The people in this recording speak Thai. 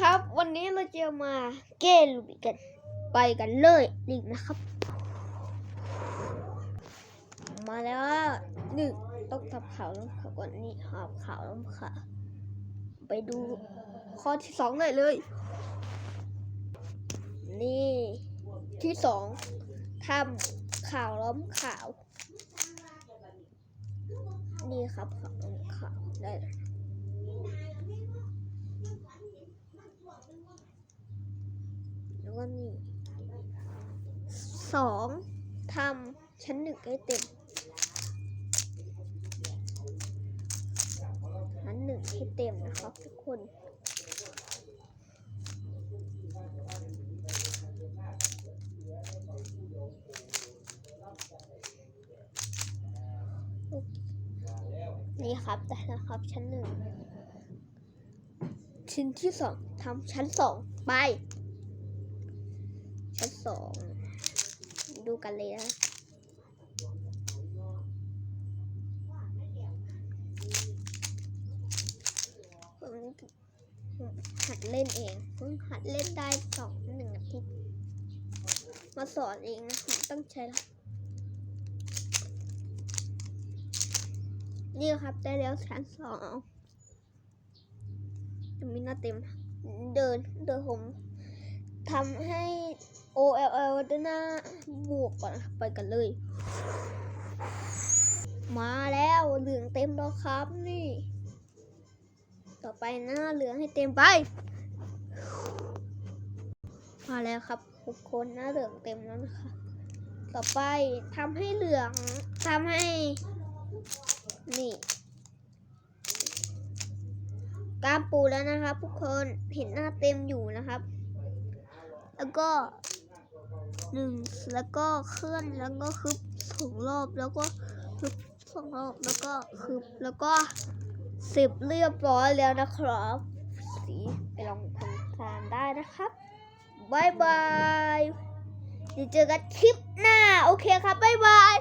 ครับ วันนี้เราจะมาเกลูบิกันไปกันเลยนี่นะครับ มาแล้วหนึ่งต้องทำขาวล้มขาวก่อนนี่หาข่าวล้มขาวไปดูข้อที่สองเลยเลย นี่ที่สองทำขาวล้มขาว นี่ครับขาวล้มขาวได้เลย้วก็นี่สองทำชั้นหนึ่งให้เต็มชั้นหนึ่งให้เต็มนะครับทุกคนนี่ครับได้แล้วครับชั้นหนึ่งชิ้นที่สองทำชั้นสองไป ชั้นสอง ดูกันเลยนะผมหัดเล่นเองเพิ่งหัดเล่นได้สองหนึ่งอาทิตย์ มาสอนเองนะผมตั้งใจแล้วนี่ครับได้แล้วชั้นสองจะมีหน้าเต็ม เดิน เดินผมทำให้ O L L ด้านหน้าบวกก่อนนะครับไปกันเลย มาแล้วเหลืองเต็มแล้วครับนี่ ต่อไปหน้าเหลืองให้เต็มไป มาแล้วครับทุกคนหน้าเหลืองเต็มแล้วนะคะต่อไปทำให้เหลืองทำให้ นี่กล้ามปูแล้วนะครับทุกคนเห็นหน้าเต็มอยู่นะครับ แล้วก็ หนึ่งแล้วก็เคลื่อนแล้วก็คึบสองรอบแล้วก็คึบสองรอบแล้วก็คึบแล้วก็สิบเรียบร้อยแล้วนะครับ สีไปลองทำตามได้นะครับบายบายเดี๋ยวเจอกันคลิปหน้า โอเคครับบายบาย